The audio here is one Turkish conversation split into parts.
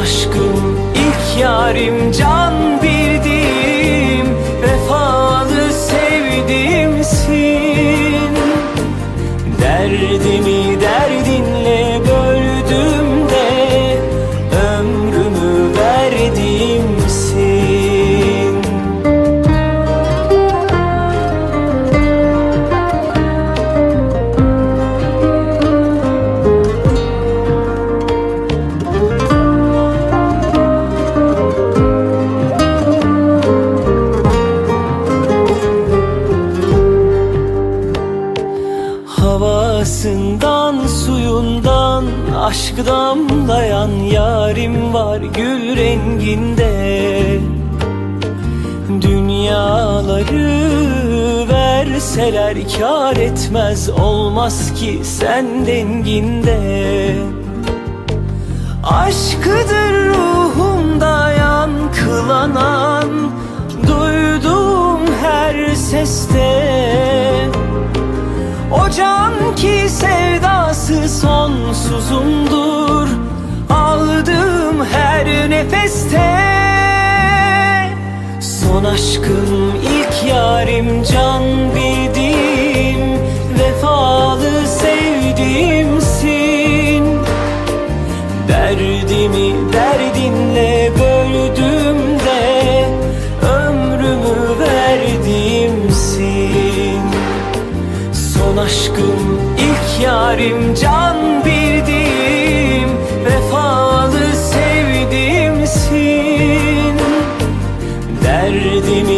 aşkım ilk yarim can bildiğim Havasından suyundan aşk damlayan yarim var gül renginde. Dünyaları verseler kar etmez olmaz ki sen denginde. Aşkıdır ruhumda yankılanan Duyduğum her seste O can ki sevdası sonsuzumdur. Aldığım her nefeste Son aşkım ilk yarim aşkım ilk yarim can bildiğim Vefalı sevdiğimsin. Derdimi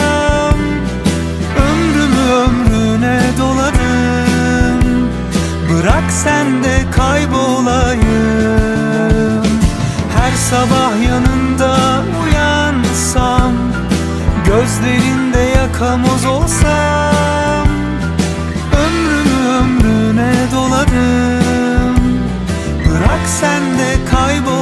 sen de kaybolayım. Her sabah yanında uyansam Gözlerinde yakamoz olsam Ömrümü ömrüne doladım Bırak sen de kaybolayım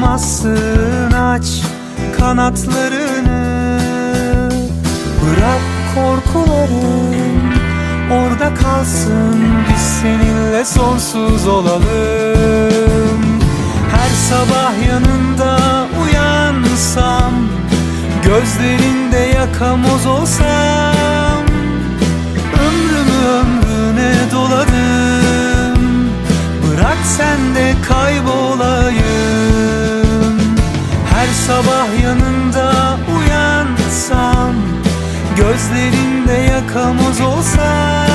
tutamazsın aç kanatlarını. Bırak korkuların orada kalsın. Biz seninle sonsuz olalım. Her sabah yanında uyansam Gözlerinde yakamoz olsam Ömrümü ömrüne doladım. Bırak sen de kaybolayım Gözlerinde yakamoz